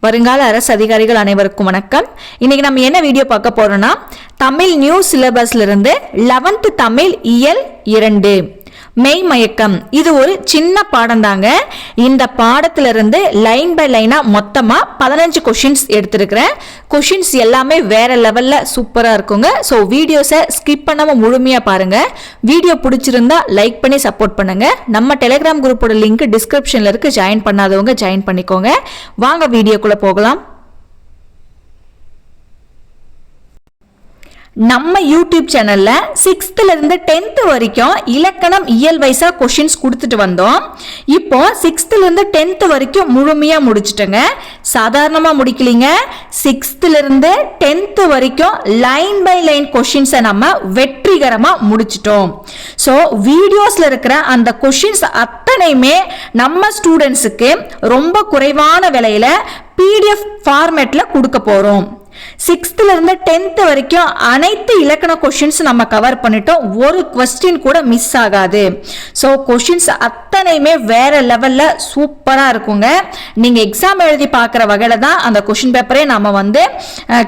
வருங்கால அரசு அதிகாரிகள் அனைவருக்கும் வணக்கம். இன்னைக்கு நம்ம என்ன வீடியோ பார்க்க போறோம்னா தமிழ் நியூ சிலபஸ்ல இருந்து லெவன்த் தமிழ் இயல் இரண்டு. மெய் மயக்கம். இது ஒரு சின்ன பாடம் தாங்க. இந்த பாடத்திலிருந்து லைன் பை லைனாக மொத்தமாக பதினஞ்சு கொஷின்ஸ் எடுத்திருக்கிறேன். கொஷின்ஸ் எல்லாமே வேற லெவலில் சூப்பராக இருக்குங்க. ஸோ வீடியோஸை ஸ்கிப் பண்ணாமல் முழுமையாக பாருங்கள் வீடியோ பிடிச்சிருந்தா லைக் பண்ணி சப்போர்ட் பண்ணுங்கள் நம்ம டெலிகிராம் குரூப்போட லிங்க் டிஸ்கிரிப்ஷனில் இருக்குது ஜாயின் பண்ணாதவங்க ஜாயின் பண்ணிக்கோங்க. வாங்க வீடியோக்குள்ளே போகலாம். நம்ம யூடியூப் சேனல்ல சிக்ஸ்த்துலேருந்து இருந்து டென்த் வரைக்கும் இலக்கணம் இயல் வைஸா கொஷின்ஸ் கொடுத்துட்டு வந்தோம். இப்போ சிக்ஸ்த்துலேருந்து இருந்து டென்த் வரைக்கும் முழுமையா முடிச்சிட்டோங்க. சாதாரணமா முடிக்கலீங்க. சிக்ஸ்த்துலேருந்து இருந்து டென்த் வரைக்கும் லைன் பை லைன் கொஷின்ஸை நம்ம வெற்றிகரமா முடிச்சிட்டோம். ஸோ வீடியோஸ்ல இருக்கிற அந்த கொஷின்ஸ் அத்தனையுமே நம்ம ஸ்டூடெண்ட்ஸுக்கு ரொம்ப குறைவான விலையில பிடிஎஃப் ஃபார்மேட்டில் கொடுக்க போகிறோம் சிக்ஸ்த்துலேருந்து டென்த்து வரைக்கும் அனைத்து இலக்கண கொஷின்ஸ் நம்ம கவர் பண்ணிட்டோம். ஒரு கொஸ்டின் கூட மிஸ் ஆகாது. ஸோ கொஷின்ஸ் அத்தனையுமே வேறு லெவலில் சூப்பராக இருக்குங்க. நீங்கள் எக்ஸாம் எழுதி பார்க்குற வகையில் தான் அந்த கொஷின் பேப்பரே நம்ம வந்து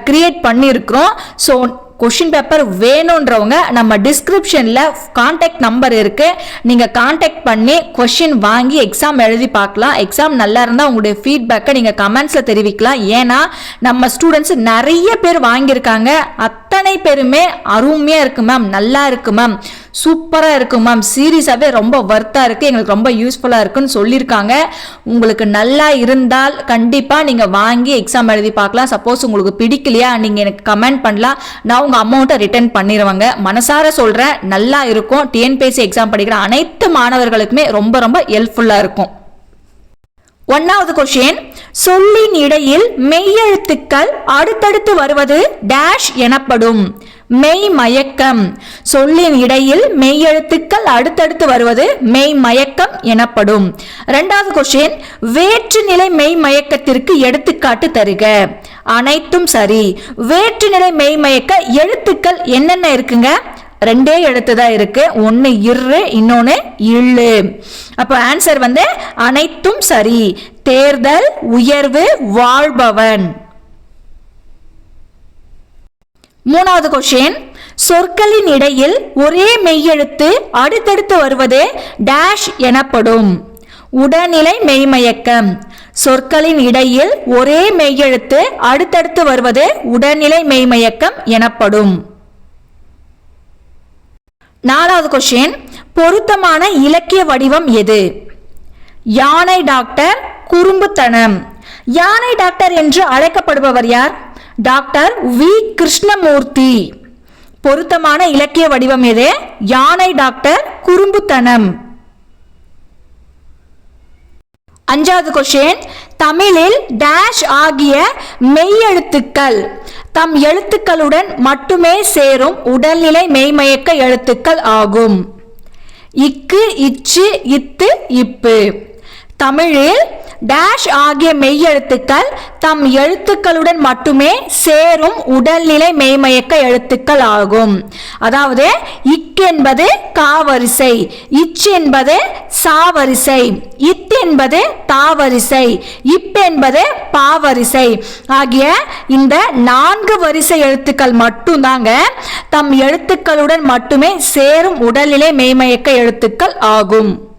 க்ரியேட் பண்ணியிருக்கிறோம். ஸோ கொஷின் பேப்பர் வேணுன்றவங்க நம்ம டிஸ்கிரிப்ஷனில் காண்டாக்ட் நம்பர் இருக்குது நீங்கள் காண்டாக்ட் பண்ணி கொஷின் வாங்கி எக்ஸாம் எழுதி பார்க்கலாம். எக்ஸாம் நல்லா இருந்தால் உங்களுடைய ஃபீட்பேக்கை நீங்கள் கமெண்ட்ஸில் தெரிவிக்கலாம். ஏன்னா நம்ம ஸ்டூடெண்ட்ஸ் நிறைய பேர் வாங்கியிருக்காங்க. அத்தனை பேருமே அருமையாக இருக்குது மேம் நல்லா இருக்குது மேம் சூப்பராக இருக்கும் மேம் சீரியஸாகவே ரொம்ப ஒர்த்தாக இருக்குது எங்களுக்கு ரொம்ப யூஸ்ஃபுல்லாக இருக்குன்னு சொல்லியிருக்காங்க. உங்களுக்கு நல்லா இருந்தால் கண்டிப்பாக நீங்கள் வாங்கி எக்ஸாம் எழுதி பார்க்கலாம். சப்போஸ் உங்களுக்கு பிடிக்கலையா நீங்கள் எனக்கு கமெண்ட் பண்ணலாம். நான் உங்கள் அமௌண்ட்டை ரிட்டர்ன் பண்ணிடுவாங்க மனசார சொல்கிறேன் நல்லா இருக்கும். டிஎன்பிஎஸ்சி எக்ஸாம் படிக்கிற அனைத்து மாணவர்களுக்குமே ரொம்ப ரொம்ப ஹெல்ப்ஃபுல்லாக இருக்கும். ஒன்னாவது கொஷின் சொல்லின் இடையில் மெய்யெழுத்துக்கள் அடுத்தடுத்து வருவது டேஷ் எனப்படும். மெய் மயக்கம். சொல்லின் இடையில் மெய்யெழுத்துக்கள் அடுத்தடுத்து வருவது மெய் மயக்கம் எனப்படும். இரண்டாவது கொஷின் வேற்றுநிலை மெய் மயக்கத்திற்கு எடுத்துக்காட்டு தருக. அனைத்தும் சரி. வேற்றுநிலை மெய் மயக்க எழுத்துக்கள் என்னென்ன இருக்குங்க? ரெண்டே எழுத்து தான் இருக்கு. ஒன்று இரு இன்னொன்று இள்ளு. அப்போ ஆன்சர் வந்து அனைத்தும் சரி. தேர்தல் உயர்வு வாழ்பவன். மூணாவது கொஷின் சொற்களின் இடையில் ஒரே மெய்யெழுத்து அடுத்தடுத்து வருவது டேஷ் எனப்படும். உடல்நிலை மெய்மயக்கம். சொற்களின் இடையில் ஒரே மெய்யெழுத்து அடுத்தடுத்து வருவது உடல்நிலை மெய்மயக்கம் எனப்படும். நாலாவது கொஷின் பொருத்தமான இலக்கிய வடிவம் எது? யானை டாக்டர் குறும்புத்தனம். யானை டாக்டர் என்று அழைக்கப்படுபவர் யார்? Doctor V. கிருஷ்ணமூர்த்தி. பொருத்தமான இலக்கிய வடிவம் எது? யானை டாக்டர் குறும்புத்தனம். அஞ்சாவது கொஷின் தமிழில் டேஷ் ஆகிய மெய்யெழுத்துக்கள். தம் எழுத்துக்களுடன் மட்டுமே சேரும் உடல்நிலை மெய்மயக்க எழுத்துக்கள் ஆகும். இக்கு இச்சு இத்து இப்பு. தமிழில் டேஷ் ஆகிய மெய்யெழுத்துக்கள் தம் எழுத்துக்களுடன் மட்டுமே சேரும் உடல்நிலை மெய்மயக்க எழுத்துக்கள் ஆகும். அதாவது இக் என்பது காவரிசை இச் என்பது சாவரிசை இத் என்பது தாவரிசை இப் என்பது பாவரிசை ஆகிய இந்த நான்கு வரிசை எழுத்துக்கள் மட்டும்தாங்க தம் எழுத்துக்களுடன் மட்டுமே சேரும் உடல்நிலை மெய்மயக்க எழுத்துக்கள் ஆகும்.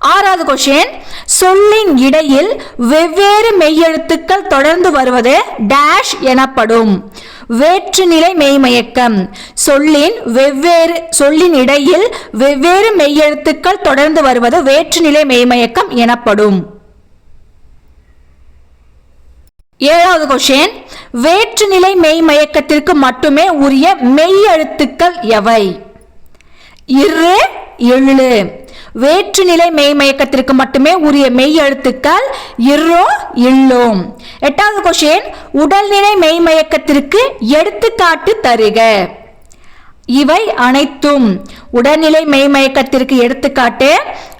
ஆறாவது கொஷின் சொல்லின் இடையில் வெவ்வேறு மெய்யெழுத்துக்கள் தொடர்ந்து வருவது டேஷ் எனப்படும். வேற்றுநிலை மெய்மயக்கம் சொல்லின் வெவ்வேறு சொல்லின் இடையில் வெவ்வேறு மெய்யெழுத்துக்கள் தொடர்ந்து வருவது வேற்றுநிலை மெய்மயக்கம் எனப்படும். ஏழாவது கொஷின் வேற்றுநிலை மெய்மயக்கத்திற்கு மட்டுமே உரிய மெய்யெழுத்துக்கள் எவை? இரு எழு வேற்றுநிலை மெய்மயக்கத்திற்கு மட்டுமே உரிய மெய் எழுத்துக்கள் இர்ரோ இல்லோம் எட்டாவது கொஷின் உடல்நிலை மெய்மயக்கத்திற்கு எடுத்துக்காட்டு தருக. இவை அனைத்தும் உடல்நிலை மெய்மயக்கத்திற்கு எடுத்துக்காட்டு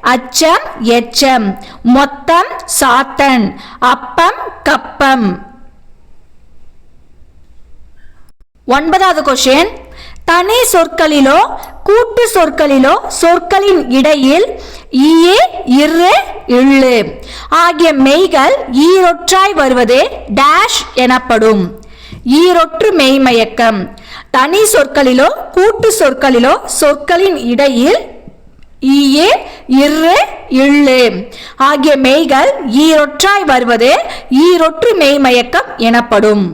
அச்சம் எச்சம் மொத்தம் சாத்தன் அப்பம் கப்பம். ஒன்பதாவது கொஷின் தனி சொற்களிலோ கூட்டு சொற்களிலோ சொற்களின் இடையில் ஈயே இரு இள்ளு ஆகிய மெய்கள் ஈரொற்றாய் வருவதே டேஷ் எனப்படும். ஈரொற்று மெய்மயக்கம். தனி சொற்களிலோ கூட்டு சொற்களிலோ சொற்களின் இடையில் ஈயே இரு இள்ளு ஆகிய மெய்கள் ஈரொற்றாய் வருவது ஈரொற்று மெய்மயக்கம் எனப்படும்.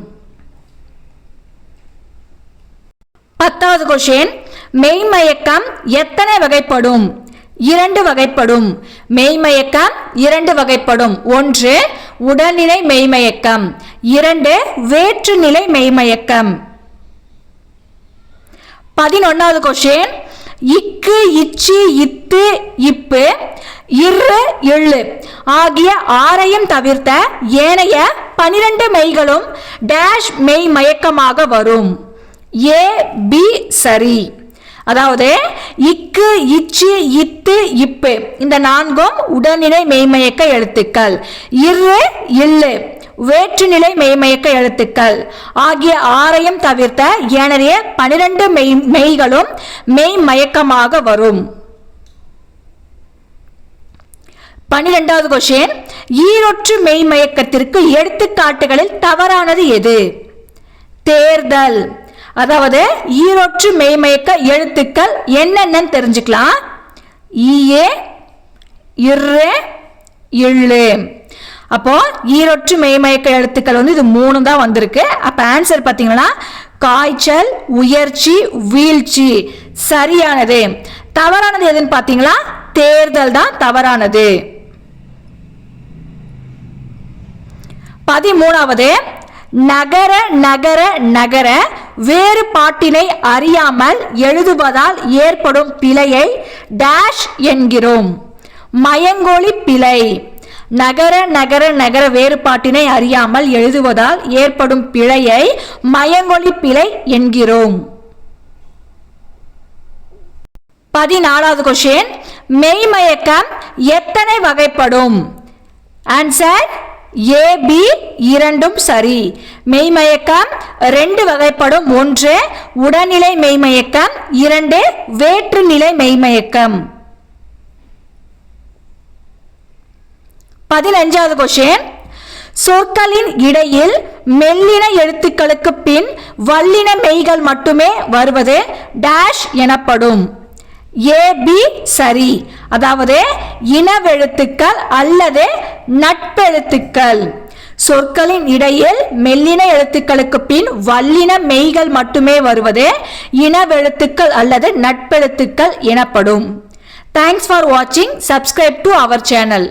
பத்தாவது கொஷின் மெய்மயக்கம் எத்தனை வகைப்படும்? இரண்டு வகைப்படும். மெய்மயக்கம் இரண்டு வகைப்படும். ஒன்று உடல்நிலை மெய்மயக்கம். இரண்டு வேற்றுநிலை மெய்மயக்கம். பதினொன்னாவது கொஷின் இக்கு இச்சி இத்து இப்பு இரு எள்ளு ஆகிய ஆறையும் தவிர்த்த ஏனைய பனிரெண்டு மெய்களும் டேஷ் மெய் மயக்கமாக வரும். ஏ பி சரி. அதாவது இக்கு இச்சு இத்து இப்பு. இந்த நான்கும் உடல்நிலை மெய்மயக்க எழுத்துக்கள். இரு இல்லு. வேற்றுநிலை மெய்மயக்க எழுத்துக்கள். ஆகிய ஆறையும் தவிர்த்த ஏனைய பனிரெண்டு மெய் மெய்களும் மெய்மயக்கமாக வரும். பனிரெண்டாவது கொஷின் ஈரொற்று மெய்மயக்கத்திற்கு எடுத்துக்காட்டுகளில் தவறானது எது? தேர்தல். அதாவது ஈரொற்று மெய்மயக்க எழுத்துக்கள் என்னென்னு தெரிஞ்சுக்கலாம். ஈயே இரு எள்ளு அப்போ ஈரொற்று மெய்மயக்க எழுத்துக்கள் வந்து இது மூணு தான் வந்திருக்கு. அப்போ ஆன்சர் பார்த்தீங்கன்னா காய்ச்சல் உயர்ச்சி வீழ்ச்சி சரியானது. தவறானது எதுன்னு பார்த்தீங்களா? தேர்தல் தான் தவறானது. பதிமூணாவது நகர நகர நகர வேறுபாட்டினை அறியாமல் எழுதுவதால் ஏற்படும் பிழையை டேஷ் என்கிறோம். மயங்கொழி பிழை. நகர நகர நகர வேறுபாட்டினை அறியாமல் எழுதுவதால் ஏற்படும் பிழையை மயங்கொழி பிழை என்கிறோம். பதினாலாவது கொஷின் மெய்மயக்கம் எத்தனை வகைப்படும்? ஆன்சர் ஏபி இரண்டும் சரி. மெய்மயக்கம் ரெண்டு வகைப்படும். ஒன்று உடல்நிலை மெய்மயக்கம் இரண்டு வேற்றுநிலை மெய்மயக்கம். பதினஞ்சாவது கொஷின் சொற்களின் இடையில் மெல்லின எழுத்துக்களுக்கு பின் வல்லின மெய்கள் மட்டுமே வருவது டேஷ் எனப்படும். ஏபி சரி. அதாவது இனவெழுத்துக்கள் அல்லது நட்பெழுத்துக்கள் சொற்களின் இடையில் மெல்லின எழுத்துக்களுக்கு பின் வல்லின மெய்கள் மட்டுமே வருவது இனவெழுத்துக்கள் அல்லது நட்பெழுத்துக்கள் எனப்படும். தேங்க்ஸ் ஃபார் வாட்சிங் சப்ஸ்கிரைப் டு அவர் சேனல்